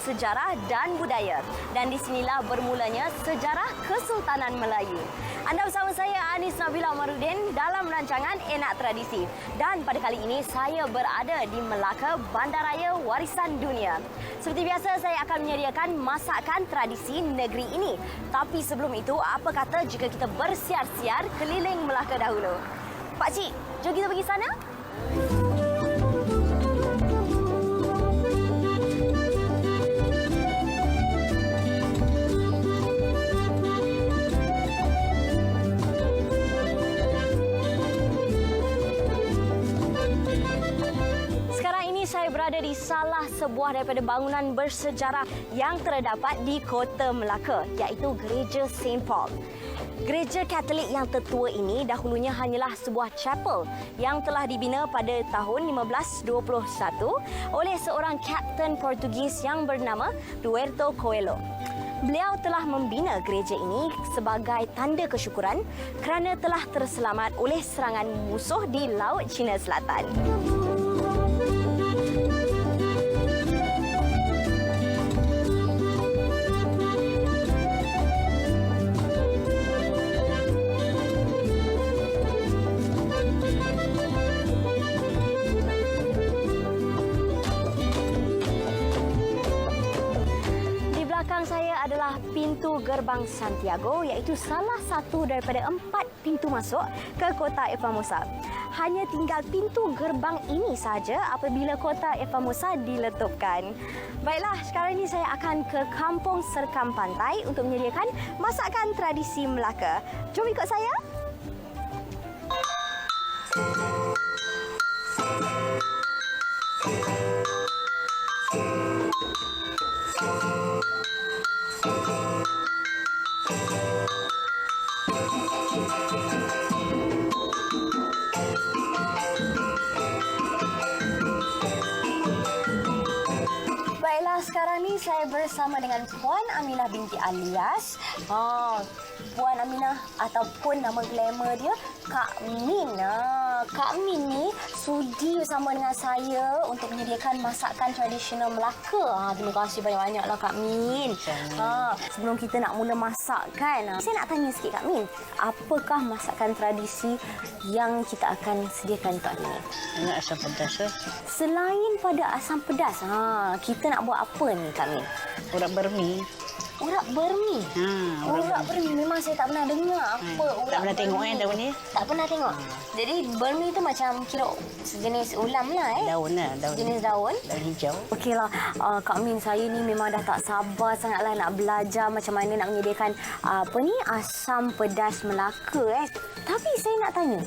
sejarah dan budaya. Dan di sinilah bermulanya sejarah Kesultanan Melayu. Anda bersama saya Anis Nabila Marudin dalam rancangan Enak Tradisi. Dan pada kali ini saya berada di Melaka, Bandaraya Warisan Dunia. Seperti biasa saya akan menyediakan masakan tradisi negeri ini. Tapi sebelum itu, apa kata jika kita bersiar-siar keliling Melaka dahulu? Pak Cik, jom kita pergi sana. Saya berada di salah sebuah daripada bangunan bersejarah yang terdapat di Kota Melaka, iaitu Gereja St. Paul. Gereja Katolik yang tertua ini dahulunya hanyalah sebuah chapel yang telah dibina pada tahun 1521 oleh seorang kapten Portugis yang bernama Duerto Coelho. Beliau telah membina gereja ini sebagai tanda kesyukuran kerana telah terselamat oleh serangan musuh di Laut Cina Selatan. Belakang saya adalah pintu gerbang Santiago iaitu salah satu daripada empat pintu masuk ke kota Efamosa. Hanya tinggal pintu gerbang ini saja apabila kota Efamosa diletupkan. Baiklah, sekarang ini saya akan ke kampung Serkam Pantai untuk menyediakan masakan tradisi Melaka. Jom ikut saya. Sekarang ni saya bersama dengan Puan Aminah binti Alias. Ha, Puan Aminah ataupun nama glamour dia Kak Min. Ha, Kak Min ni sudi bersama dengan saya untuk menyediakan masakan tradisional Melaka. Ha, terima kasih banyak-banyaklah Kak Min. Ha, sebelum kita nak mula masak kan, ha, saya nak tanya sikit Kak Min. Apakah masakan tradisi yang kita akan sediakan untuk hari ini? Nak asam pedas eh. Selain pada asam pedas, ha, kita nak buat apa ni Kak Min? Urat bermi. Urat bermi. Ha, Urat, urat bermi memang saya tak pernah dengar apa Hmm, urat tak pernah tengok, eh, daun ni? Tak pernah tengok. Jadi bermi tu macam kira sejenis ulam lah eh. daun lah. Daun, Sejenis daun. daun hijau. Okeylah, uh, Kak Min saya ni memang dah tak sabar sangatlah nak belajar macam mana nak menyediakan uh, apa ni asam pedas Melaka eh. Tapi saya nak tanya,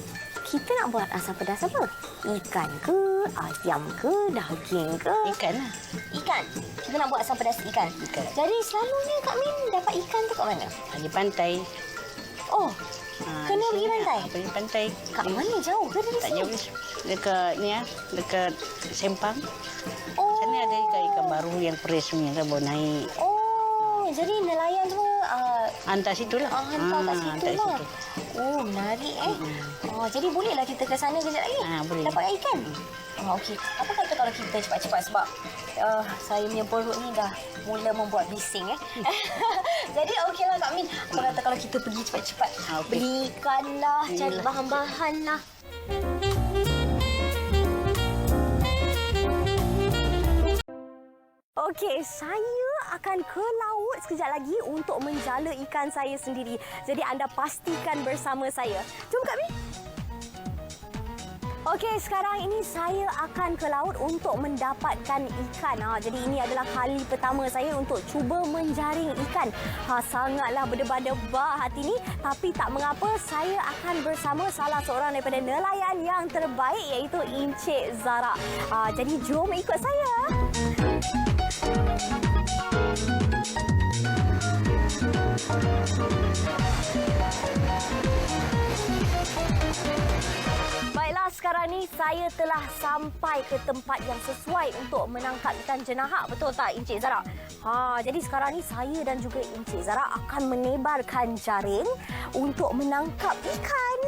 kita nak buat asam pedas apa? Ikan ke, ayam ke, daging ke? Ikan lah. Ikan. Kita nak buat asam pedas ikan. Ikan. Jadi selalunya Kak Min dapat ikan tu kat mana? Di pantai. Oh, Ha, Kena pergi sini pantai? lah. Pergi pantai. kat mana jauh ke dari Tak sini? jauh. Dekat ni ah, dekat Sempang. Oh. Sana ada ikan-ikan baru yang fresh punya kan baru naik. Oh, jadi nelayan semua uh, Hantar situ lah. ah, hantar kat Ah, situ hantar lah. situ. Oh, menarik eh. Oh, jadi bolehlah kita ke sana kejap lagi? Ah, boleh. Dapat ikan? Ah, okey. Apa kata kalau kita cepat-cepat sebab uh, saya punya perut ni dah mula membuat bising eh. jadi okeylah Kak Min. Apa kata kalau kita pergi cepat-cepat Ah, okey. beli ikan lah, cari Iyalah. bahan-bahan lah. Okey, saya akan ke laut sekejap lagi untuk menjala ikan saya sendiri. Jadi anda pastikan bersama saya. Jom Kak Mi. Okey, sekarang ini saya akan ke laut untuk mendapatkan ikan. Ha, jadi ini adalah kali pertama saya untuk cuba menjaring ikan. Ha, sangatlah berdebar-debar hati ni. Tapi tak mengapa, saya akan bersama salah seorang daripada nelayan yang terbaik iaitu Encik Zara. Ha, jadi jom ikut saya. Sekarang ni saya telah sampai ke tempat yang sesuai untuk menangkap ikan jenahak. Betul tak, Encik Zara? Ha, jadi sekarang ni saya dan juga Encik Zara akan menebarkan jaring untuk menangkap ikan.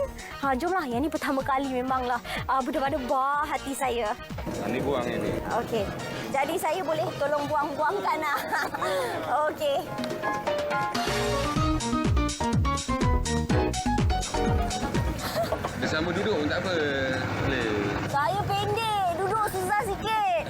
Ha, jomlah, yang ni pertama kali memanglah uh, berdebar-debar hati saya. Ini buang ini. Okey. Jadi saya boleh tolong buang-buangkan lah. Okey. Bersama duduk pun tak apa. Boleh. Saya pendek. Duduk susah sikit.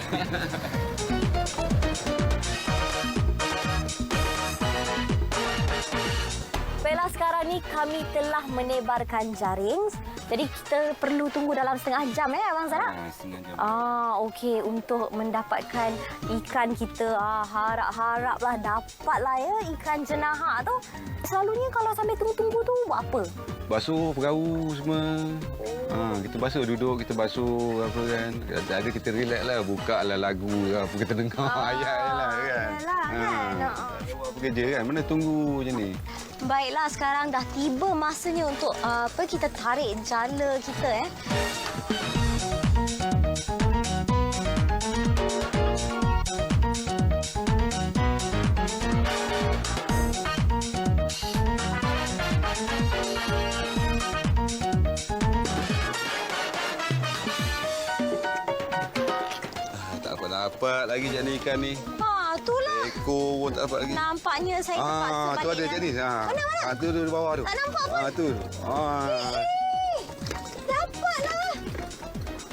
Baiklah sekarang ni kami telah menebarkan jaring. Jadi kita perlu tunggu dalam setengah jam eh Abang Zara? Ah, setengah jam. Ah, okey untuk mendapatkan ikan kita ah, harap-haraplah dapatlah ya ikan jenahak tu. Selalunya kalau sambil tunggu-tunggu tu buat apa? Basuh, perau semua. Ha, kita basuh duduk, kita basuh apa kan. Ada kita relax lah. Buka lah lagu apa kita dengar. Ah, ayat lah kan. yalah kan. Ah. Buat kerja kan. Mana tunggu macam ni. Baiklah sekarang dah tiba masanya untuk uh, apa kita tarik jala kita eh. Tak dapat-dapat lagi jadi ikan ni. Ha, itulah. Ekor pun tak dapat lagi. Nampaknya saya terpaksa Ah, tu ada balik macam ni. Ha. Mana, mana? Ah, tu, tu di bawah tu. Tak nampak pun. Ah, tu. Ah. Eh, dapatlah.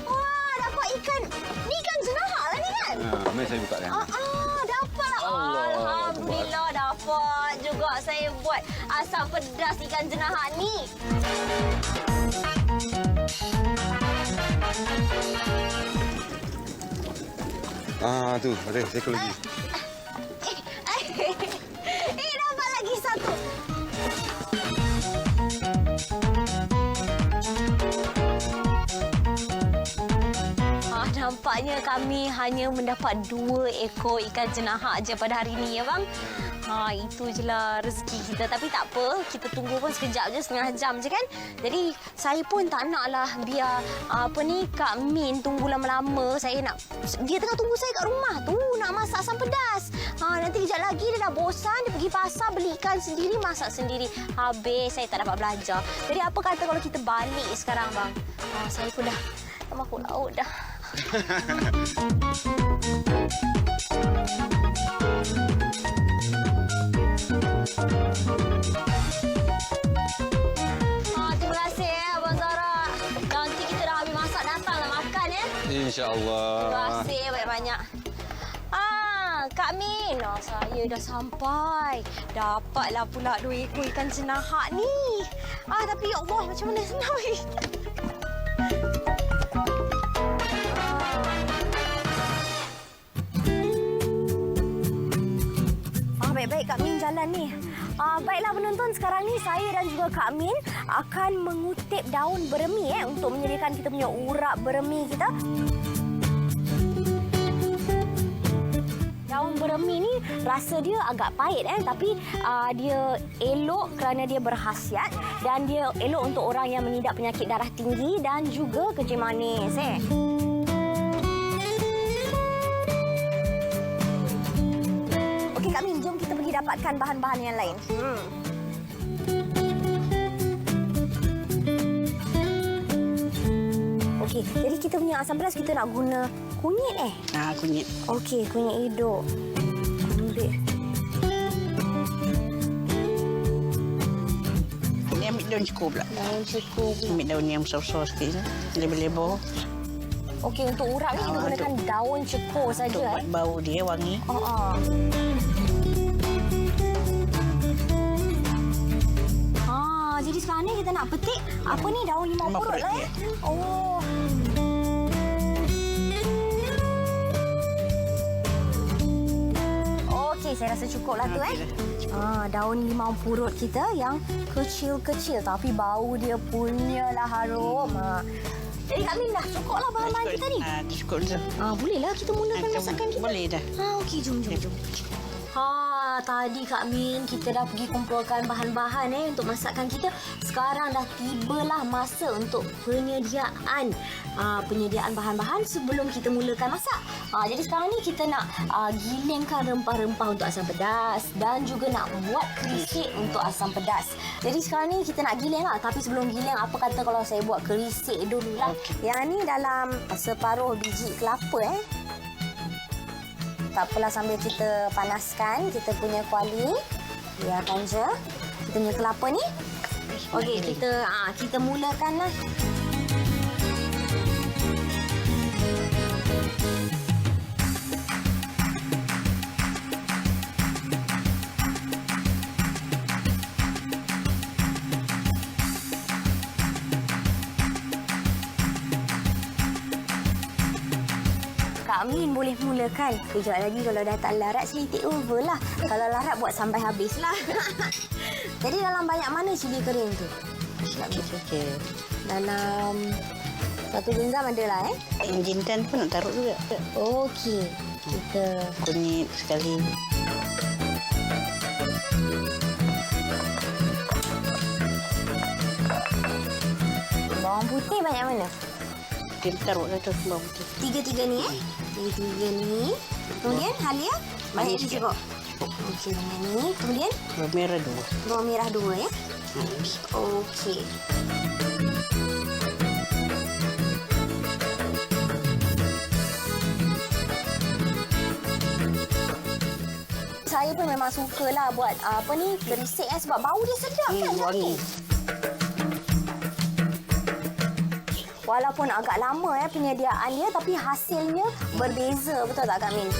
Wah, dapat ikan. Ni ikan jenahak lah ni kan? Ha, mari saya buka kan. Ah, ah, dapatlah. Allah Alhamdulillah dapat juga saya buat asam pedas ikan jenahak ni. Ah, tu. Ada seekor lagi. Nampaknya kami hanya mendapat dua ekor ikan jenahak je pada hari ini ya bang. Ha, itu je lah rezeki kita. Tapi tak apa, kita tunggu pun sekejap je, setengah jam je kan. Jadi saya pun tak nak lah biar apa ni Kak Min tunggu lama-lama. Saya nak, dia tengah tunggu saya kat rumah tu nak masak asam pedas. Ha, nanti kejap lagi dia dah bosan, dia pergi pasar beli ikan sendiri, masak sendiri. Habis saya tak dapat belajar. Jadi apa kata kalau kita balik sekarang bang? Ha, saya pun dah tak mahu laut dah. Ah, terima kasih eh Abang Zara. Nanti kita dah habis masak datanglah makan ya. Terima InsyaAllah. kasih banyak-banyak. Ah, Kak Min. Oh, saya dah sampai. Dapatlah pula dua ekor ikan jenahak ni. Ah, tapi ya Allah macam mana senang ni? Ni. Ah, baiklah penonton, sekarang ni saya dan juga Kak Min akan mengutip daun beremi eh untuk menyediakan kita punya urat beremi kita. Daun beremi ni rasa dia agak pahit eh tapi uh, dia elok kerana dia berkhasiat dan dia elok untuk orang yang mengidap penyakit darah tinggi dan juga kencing manis eh. Dapatkan bahan-bahan yang lain. Hmm. Okey, jadi kita punya asam pedas kita nak guna kunyit eh. Ah, kunyit. Okey, kunyit hidup. Ambil. Ini ambil daun cukup pula. Daun cukup. Ambil daun yang besar-besar sikit. Lebar-lebar. Okey, untuk urap ni kita Ah, gunakan daun cekur Untuk saja buat eh. bau dia wangi. Oh, oh. Jadi sekarang ni kita nak petik apa ni daun limau purut lah eh. Oh. Okey, saya rasa cukup lah tu eh. Ah, daun limau purut kita yang kecil-kecil tapi bau dia punyalah harum. Ha. Jadi Kak Min dah cukup lah bahan-bahan kita ni. Ah, cukup dah. Ah, bolehlah kita mulakan Ah, masakan kita. Boleh dah. Ha, okey, jom, jom, jom. Ha, tadi Kak Min kita dah pergi kumpulkan bahan-bahan eh untuk masakan kita. Sekarang dah tibalah masa untuk penyediaan uh, penyediaan bahan-bahan sebelum kita mulakan masak. Ha, jadi sekarang ni kita nak uh, gilingkan rempah-rempah untuk asam pedas dan juga nak buat kerisik untuk asam pedas. Jadi sekarang ni kita nak giling lah. Tapi sebelum giling, apa kata kalau saya buat kerisik dulu lah. Okey. Yang ni dalam separuh biji kelapa eh. Tak apalah sambil kita panaskan kita punya kuali. Biarkan je. Kita punya kelapa ni. Okey, kita ah kita mulakanlah. Kak Amin boleh mulakan. Kejap lagi kalau dah tak larat, saya take over lah. Kalau larat, buat sampai habis lah. Jadi dalam banyak mana cili kering tu? Sikit-sikit. Dalam satu genggam ada lah eh. Jintan pun nak taruh juga. Okey. Kita Kunyit sekali. bawang putih banyak mana? Kita taruh dah tu bawang putih. Tiga-tiga ni eh. Tiga-tiga ni. Kemudian halia banyak tu cukup. Okey dengan ni. Kemudian Bawang merah dua. bawang merah dua ya. Okey. Saya pun memang sukalah buat apa ni berisik eh sebab bau dia sedap Hmm, kan wangi. Walaupun agak lama ya penyediaan dia tapi hasilnya berbeza betul tak Kak Min?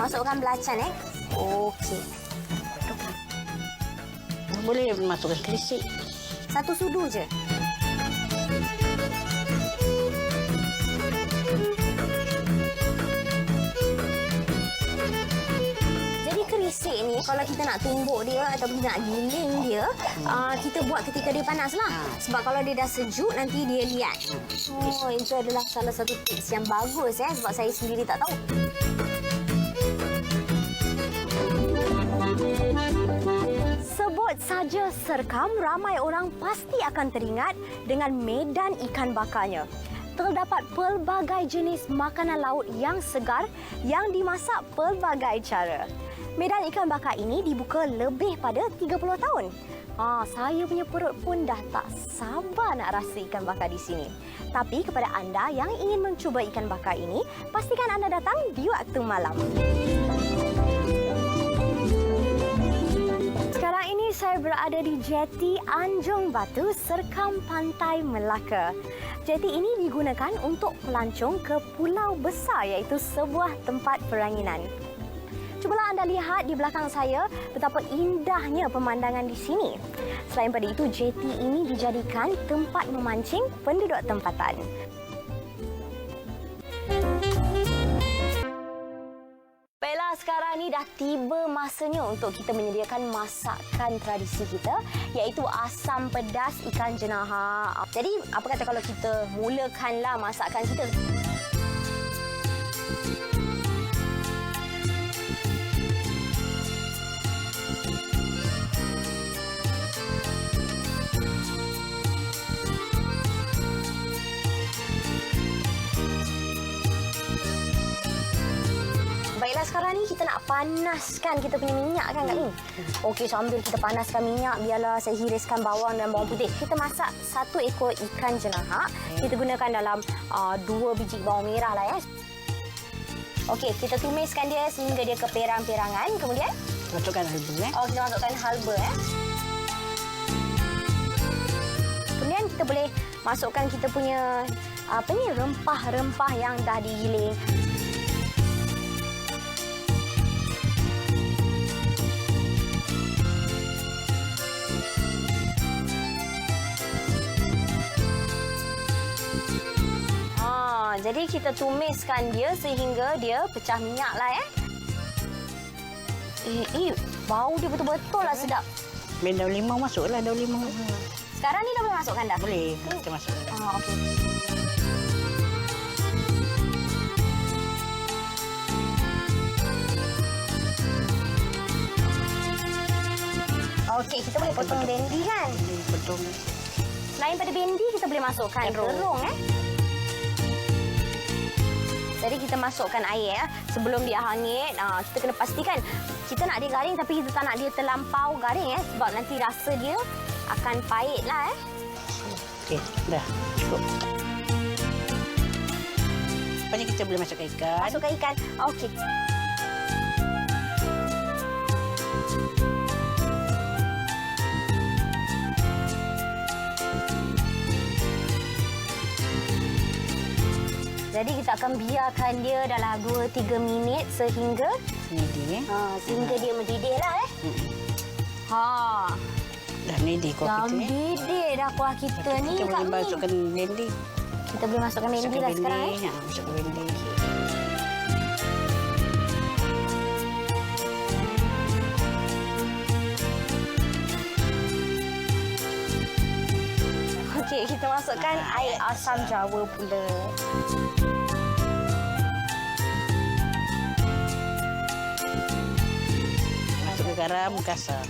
Masukkan belacan eh. Okey. Boleh masukkan kelisik. Satu sudu je. Kerisik ni kalau kita nak tumbuk dia ataupun nak giling dia, uh, kita buat ketika dia panas lah. Sebab kalau dia dah sejuk nanti dia liat. Oh, itu adalah salah satu tips yang bagus eh sebab saya sendiri tak tahu. Sebut saja serkam, ramai orang pasti akan teringat dengan medan ikan bakarnya. Terdapat pelbagai jenis makanan laut yang segar yang dimasak pelbagai cara. Medan ikan bakar ini dibuka lebih pada 30 tahun. Ha, saya punya perut pun dah tak sabar nak rasa ikan bakar di sini. Tapi kepada anda yang ingin mencuba ikan bakar ini, pastikan anda datang di waktu malam. Sekarang ini saya berada di jeti Anjung Batu, Serkam Pantai Melaka. Jeti ini digunakan untuk pelancong ke pulau besar iaitu sebuah tempat peranginan. Cubalah anda lihat di belakang saya betapa indahnya pemandangan di sini. Selain pada itu, jeti ini dijadikan tempat memancing penduduk tempatan. Baiklah, sekarang ni dah tiba masanya untuk kita menyediakan masakan tradisi kita iaitu asam pedas ikan jenaha. Jadi, apa kata kalau kita mulakanlah masakan kita? Panaskan kita punya minyak kan Kak Min? Okey sambil kita panaskan minyak biarlah saya hiriskan bawang dan bawang putih. Kita masak satu ekor ikan jenaha. Kita gunakan dalam uh, dua biji bawang merah lah ya. Okey kita tumiskan dia sehingga dia keperang-perangan. Kemudian Masukkan halbu eh. oh, kita masukkan halba ya. Kemudian kita boleh masukkan kita punya apa ni rempah-rempah yang dah digiling. Jadi kita tumiskan dia sehingga dia pecah minyak lah eh. Eh, eh bau dia betul-betul lah sedap. Bila daun limau masuklah daun limau. Sekarang ni dah boleh masukkan dah? Boleh. Kita masukkan. Ah, okey. Okey, kita boleh potong bendi kan? Betul. Selain pada bendi, kita boleh masukkan Terung. terung eh. Jadi kita masukkan air ya. Sebelum dia hangit, ah, kita kena pastikan kita nak dia garing tapi kita tak nak dia terlampau garing eh sebab nanti rasa dia akan pahit lah eh. Okey, dah. Cukup. Lepas ni kita boleh masukkan ikan. Masukkan ikan. Okey. Jadi kita akan biarkan dia dalam 2-3 minit sehingga Ni dia. ha, sehingga dia mendidih lah eh. Ha, Dah ni dia kuah dah kita ni. mendidih dah kuah kita ni Kita boleh masukkan blendi. Kita boleh masukkan mendi lah sekarang eh. Ha, masukkan blendi. Okey, kita masukkan air asam jawa pula. Masukkan garam, kasar.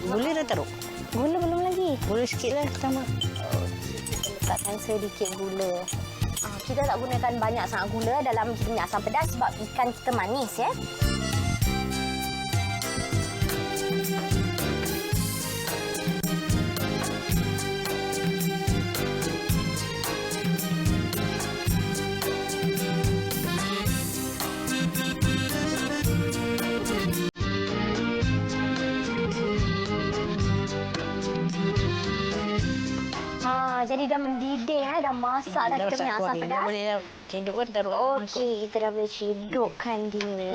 Gula dah taruh. Gula belum lagi. Gula sikit lah tambah. letakkan sedikit gula. Ah, kita tak gunakan banyak sangat gula dalam kita punya asam pedas sebab ikan kita manis ya. Eh, dah dah punya asam Dah boleh dah. Cenduk kan taruh. Okey, kita dah boleh cidukkan dia.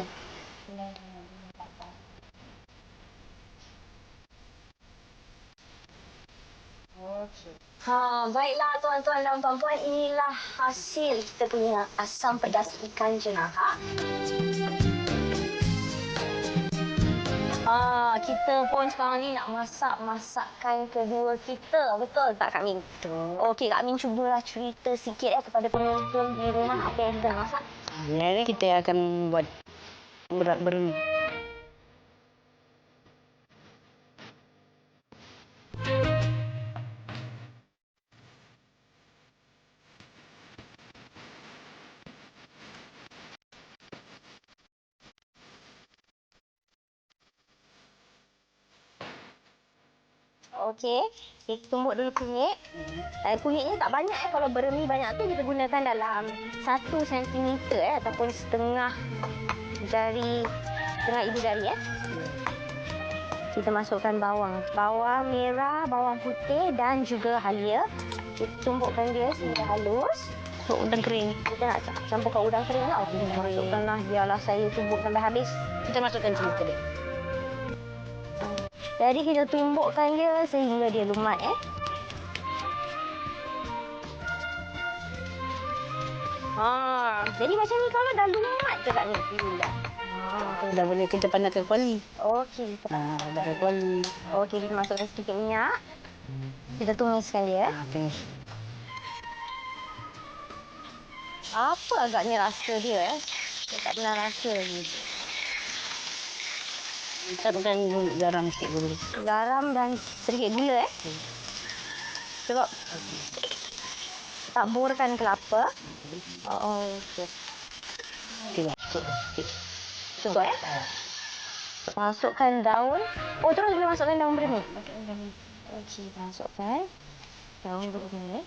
Ha, baiklah tuan-tuan dan puan-puan, inilah hasil kita punya asam pedas ikan jenaha. Ah, kita pun sekarang ni nak masak masakan kedua kita. Betul tak Kak Min? Betul. Okey, Kak Min cubalah cerita sikit eh kepada penonton di rumah apa yang kita masak. Yang ni kita akan buat berat berni. Okey, kita tumbuk dulu kunyit. Eh, kunyitnya tak banyak eh. Kalau beremi banyak tu kita gunakan dalam 1 cm eh ataupun setengah jari setengah ibu jari eh. Kita masukkan bawang. Bawang merah, bawang putih dan juga halia. Kita tumbukkan dia sehingga halus. So, udang kering. Kita nak campurkan udang kering lah. Kita masukkanlah. Biarlah saya tumbuk sampai habis. Kita masukkan ke dia. Jadi kita tumbukkan dia sehingga dia lumat eh. Ha, jadi macam ni kalau dah lumat ke kat ni? Dah. Ha, dah boleh kita panaskan kuali. Okey. Ha, dah kuali. Okey, kita masukkan sedikit minyak. Kita tumiskan dia. Ha, finish. Apa agaknya rasa dia eh? Saya tak pernah rasa lagi. Taruhkan garam sikit dulu. Garam dan sedikit gula eh. Cukup. Taburkan kelapa. Oh, okey. Okey. Cukup eh. Masukkan daun. Oh, terus boleh masukkan daun berani. Okey, masukkan. Daun berani.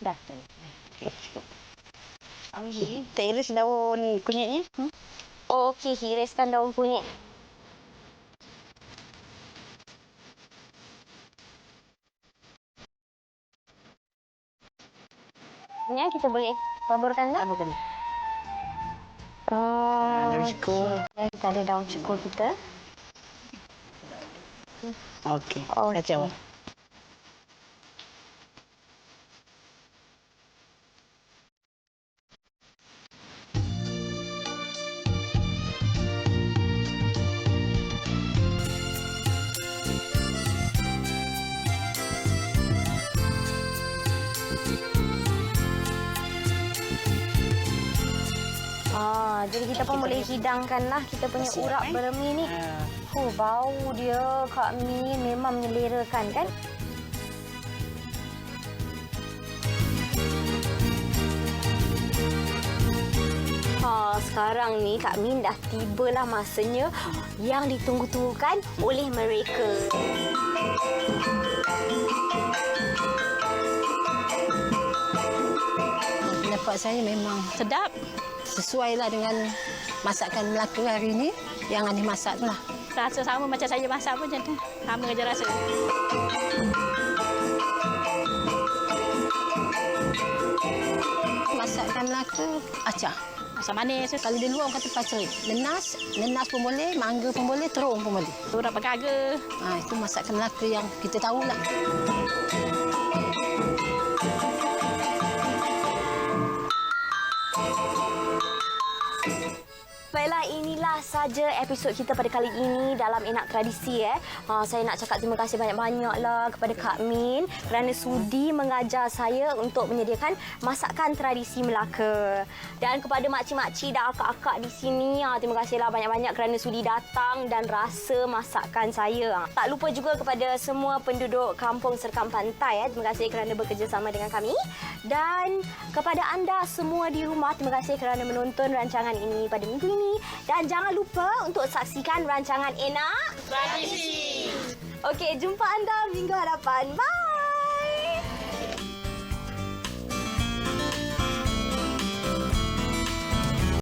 Dah. Kita iris daun kunyitnya. Hmm? Okey, hiriskan daun kunyit. Ni kita boleh taburkan tak? Apa kan? Oh, Daun okey. Kita ada daun cukur kita. Okey. Okey. Kacau. Ah, jadi kita pun boleh hidangkanlah kita punya Siap, urat eh? beremi ni. Ha. Oh, bau dia Kak Mi memang menyelerakan kan? Ha, sekarang ni Kak Min dah tibalah masanya yang ditunggu-tunggukan oleh mereka. Kita pendapat saya memang sedap. Sesuailah dengan masakan Melaka hari ini yang Ani masak tu lah. Rasa sama macam saya masak pun macam tu. Sama je rasa. Masakan Melaka acah. Asam manis. Kalau di luar orang kata pacari. Nenas, nenas pun boleh, mangga pun boleh, terung pun boleh. Berapa kaga. Ha, itu masakan Melaka yang kita tahulah. Baiklah, inilah saja episod kita pada kali ini dalam Enak Tradisi. Eh. Ha, saya nak cakap terima kasih banyak-banyaklah kepada Kak Min kerana sudi mengajar saya untuk menyediakan masakan tradisi Melaka. Dan kepada makcik-makcik dan akak-akak di sini, ha, terima kasihlah banyak-banyak kerana sudi datang dan rasa masakan saya. Ha. Tak lupa juga kepada semua penduduk kampung Serkam Pantai. Eh. Terima kasih kerana bekerjasama dengan kami. Dan kepada anda semua di rumah, terima kasih kerana menonton rancangan ini pada minggu ini. Dan jangan lupa untuk saksikan rancangan Enak Tradisi. Okey, jumpa anda minggu hadapan. Bye!